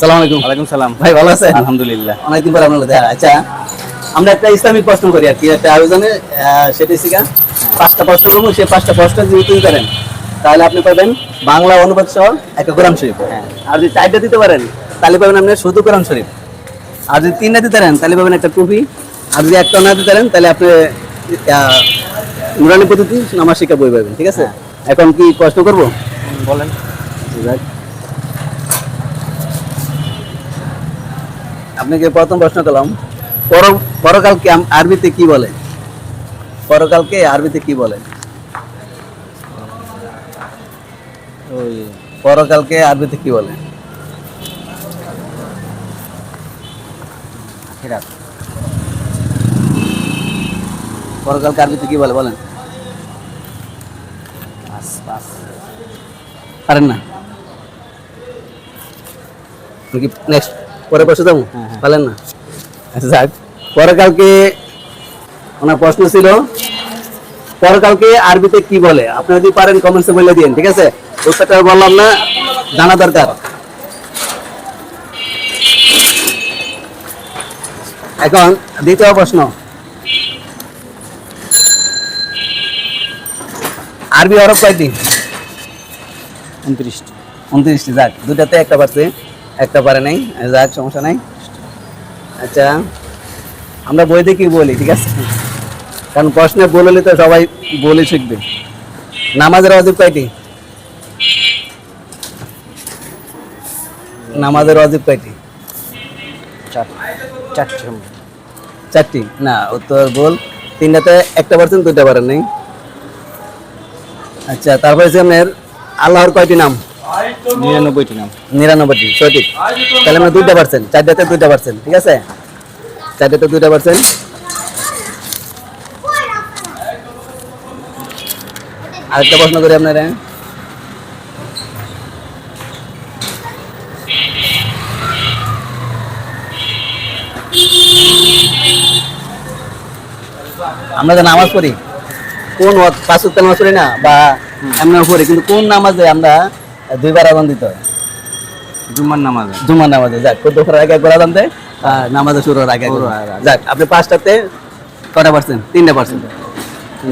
সালাম আলাইকুম। ওয়ালাইকুম সালাম। ভাই ভালো আছেন? আলহামদুলিল্লাহ। অনেকদিন পর আপনার দেখা। আচ্ছা আমরা একটা ইসলামিক প্রশ্ন করি আর কি। একটা আয়োজনে সেটা শিখা পাঁচটা প্রশ্ন করব। সেই পাঁচটা প্রশ্ন যদি তাহলে আপনি পাবেন বাংলা অনুবাদ সহ একটা কোরআন শরীফ। হ্যাঁ। আর যদি চারটা দিতে পারেন তাহলে পাবেন আপনি শুধু কোরআন শরীফ। আর যদি তিনটা দিতে পারেন তাহলে পাবেন একটা টুপি আর যদি একটা না দিতে পারেন তাহলে আপনি নুরানি পদ্ধতি নামাজ শিক্ষা বই পাবেন ঠিক আছে? এখন কি প্রশ্ন করব? বলেন। আপনাকে প্রথম প্রশ্ন করলাম, পর পরকালকে আরবিতে কি বলে? পরকালকে আরবিতে কি বলে? ওই পরকালকে আরবিতে কি বলে? পরকালকে আরবিতে কি বলে বলেন? পারেন না? নেক্সট পরে প্রশ্ন যাব। পারেন না? আচ্ছা যাক। পরকালকে ওনার প্রশ্ন ছিল পরকালকে আরবিতে কি বলে? আপনি যদি পারেন কমেন্টসে বলে দিন ঠিক আছে? উত্তরটা বললাম না জানা দরকার। এখন দ্বিতীয় প্রশ্ন। আরবি হরফ কয়টি? উনত্রিশটি। উনত্রিশটি যাক দুটাতে একটা পারছে। একটা পারে নাই যাক সমস্যা নাই। আচ্ছা আমরা বইতে কি বলি ঠিক আছে? কারণ প্রশ্নে বললে তো সবাই বলে শিখবে। নামাজের অজিব কয়টি? নামাজের অজিব কয়টি? চারটি চারটি? না উত্তর বল। তিনটাতে একটা পারছেন দুইটা পারেন নাই। আচ্ছা তারপরে আপনার আল্লাহর কয়টি নাম? নিরানব্বইটি নাম। নিরানব্বইটি, সঠিক। তাহলে আমরা দুইটা পার্সেন্ট, চারটাতে দুইটা পার্সেন্ট, ঠিক আছে? চারটাতে দুইটা পার্সেন্ট। আরেকটা প্রশ্ন করি আপনারা। আমরা যে নামাজ পড়ি, কোন পাঁচ নামাজ পড়ি না, বা এমনি পড়ি, কিন্তু কোন নামাজে আমরা দুইবার আজান দিতে হয় জুম্মার নামাজ। জুমার নামাজে। যাক চোদ্দ করার আগে একবার আজান দেয় আর নামাজে শুরু হওয়ার আগে। যাক আপনি পাঁচটাতে কটা পার্সেন্ট তিনটা পার্সেন্ট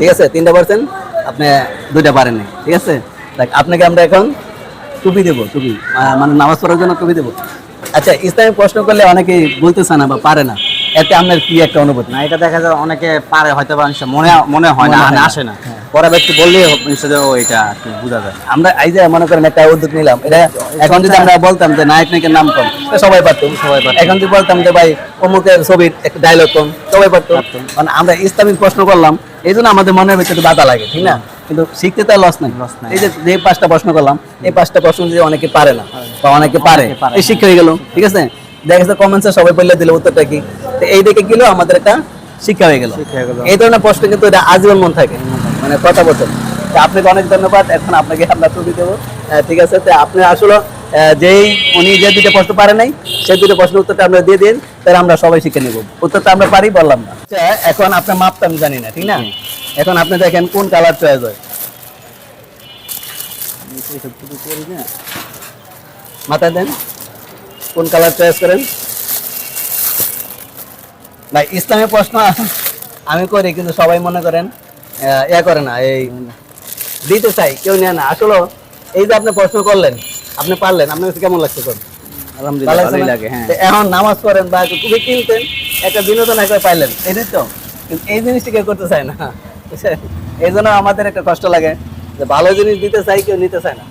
ঠিক আছে তিনটা পার্সেন্ট আপনি দুইটা পারেন নাই। ঠিক আছে? দেখ আপনাকে আমরা এখন টুপি দেবো টুপি। মানে নামাজ পড়ার জন্য টুপি দেবো। আচ্ছা ইসলামিক প্রশ্ন করলে অনেকেই বলতেছে না বা পারে না। এতে আপনার কি একটা অনুভূতি? না এটা দেখা যায় অনেকে পারে হয়তো বা মনে মনে হয় না মনে হয়। আসে না। পরে ব্যক্তি বললেই নিশ্চয় ও এটা কি বোঝা যায়। আমরা এই যে মনে করেন একটা উদ্যোগ নিলাম এটা এখন যদি আমরা বলতাম যে নায়ক নায়কের নাম কম সবাই পারতো। সবাই পারতো। এখন যদি বলতাম যে ভাই অমুকের ছবির একটা ডায়লগ কম সবাই পারতো। মানে আমরা ইসলামিক প্রশ্ন করলাম এই জন্য আমাদের মনের ভিতরে বাধা লাগে ঠিক না? কিন্তু শিখতে তো লস নাই। এই যে যে পাঁচটা প্রশ্ন করলাম এই পাঁচটা প্রশ্ন যদি অনেকে পারে না বা অনেকে পারে অনেকে পারে এই শিক্ষা হয়ে গেল ঠিক আছে? দেখা যাচ্ছে কমেন্টসে সবাই বললে দিল উত্তরটা কি? তো এই দেখে গেলেও আমাদের একটা শিক্ষা হয়ে গেল। এই ধরনের প্রশ্ন কিন্তু এটা আজীবন মন থাকে। মানে কথা বছর তো আপনাকে অনেক ধন্যবাদ। এখন আপনাকে আমরা ছবি দেবো। ঠিক আছে? তো আপনি আসলে যেই উনি যে দুটো প্রশ্ন পারে নাই সেই দুটো প্রশ্ন উত্তরটা আমরা দিয়ে দিন। তাহলে আমরা সবাই শিখে নেব। উত্তরটা আমরা পারি বললাম না। আচ্ছা এখন আপনার মাপটা আমি জানি না ঠিক না? এখন আপনি দেখেন কোন কালার চয়েস হয়। মাথায় দেন। কোন কালার চয়েস করেন? ভাই ইসলামের প্রশ্ন আমি করি কিন্তু সবাই মনে করেন ইয়া করে না এই দিতে চাই কেউ নেয় না। আসলে এই যে আপনি প্রশ্ন করলেন আপনি পারলেন আপনার কাছে কেমন লাগছে কোন? আলহামদুলিল্লাহ ভালো লাগছে ভালোই না? লাগে হ্যাঁ। এখন নামাজ পড়েন বা টুপি কিনতেন একটা বিনোদন একবার পাইলেন এটাই তো। কিন্তু এই জিনিসটা কেউ করতে চায় না? এই জন্য আমাদের একটা কষ্ট লাগে যে ভালো জিনিস দিতে চাই কেউ নিতে চায় না।